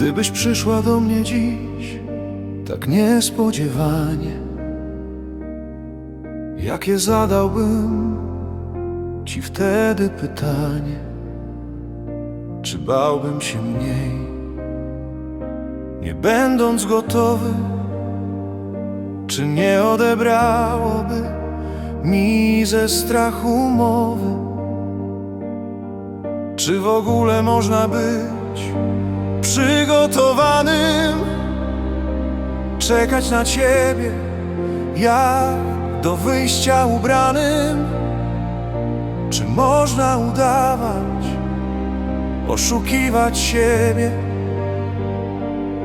Gdybyś przyszła do mnie dziś tak niespodziewanie, jakie zadałbym ci wtedy pytanie, czy bałbym się mniej, nie będąc gotowy, czy nie odebrałoby mi ze strachu mowy, czy w ogóle można być przygotowanym czekać na ciebie, jak do wyjścia ubranym. Czy można udawać, oszukiwać siebie,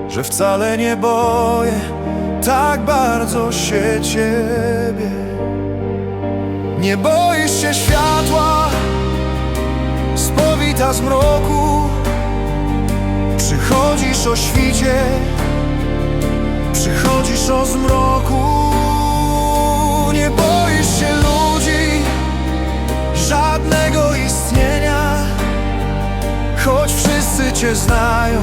że wcale nie boję tak bardzo się ciebie? Nie boisz się światła, spowita zmroku. Przychodzisz o świcie, przychodzisz o zmroku. Nie boisz się ludzi, żadnego istnienia, choć wszyscy cię znają,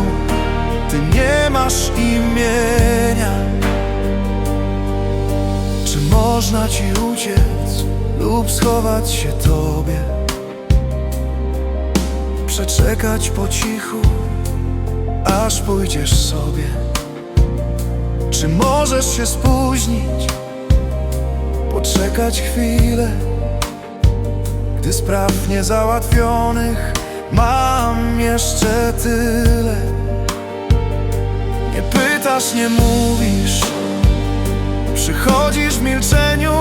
ty nie masz imienia. Czy można ci uciec lub schować się tobie? Przeczekać po cichu aż pójdziesz sobie? Czy możesz się spóźnić, poczekać chwilę, gdy spraw niezałatwionych mam jeszcze tyle? Nie pytasz, nie mówisz, przychodzisz w milczeniu,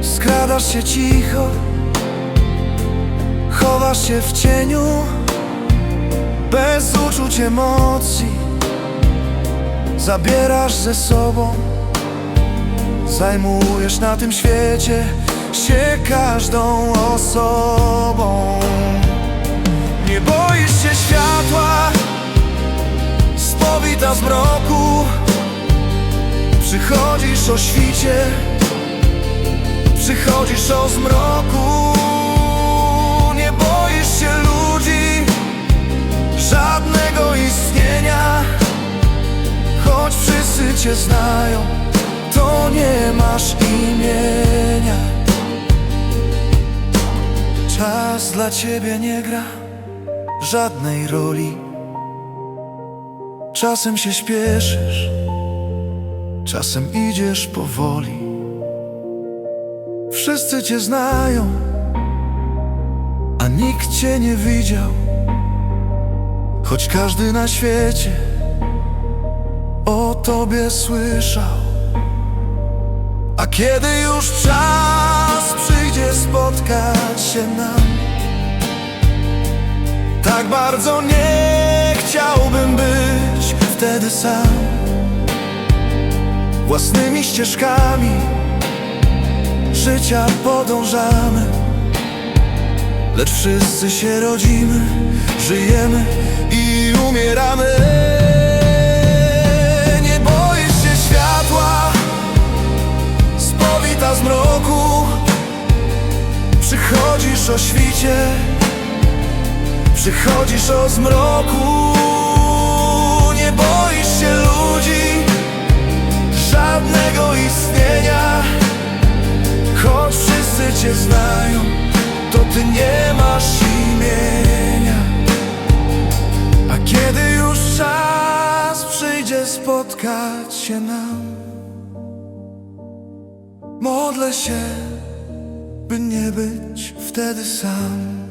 skradasz się cicho, chowasz się w cieniu bez uczuć emocji Zabierasz ze sobą. Zajmujesz na tym świecie się każdą osobą. Nie boisz się światła Spowita zmroku Przychodzisz o świcie Przychodzisz o zmroku cię znają, to nie masz imienia. Czas dla ciebie nie gra żadnej roli. Czasem się śpieszysz, czasem idziesz powoli. Wszyscy cię znają, a nikt cię nie widział. Choć każdy na świecie tobie słyszał. A kiedy już czas przyjdzie spotkać się nam? Tak bardzo nie chciałbym być wtedy sam. Własnymi ścieżkami życia podążamy. Lecz wszyscy się rodzimy, żyjemy i umieramy Przychodzisz o świcie, przychodzisz o zmroku? Nie boisz się ludzi, żadnego istnienia? Choć wszyscy cię znają to ty nie masz imienia. A kiedy już czas przyjdzie spotkać się nam Modlę się, by nie być wtedy sam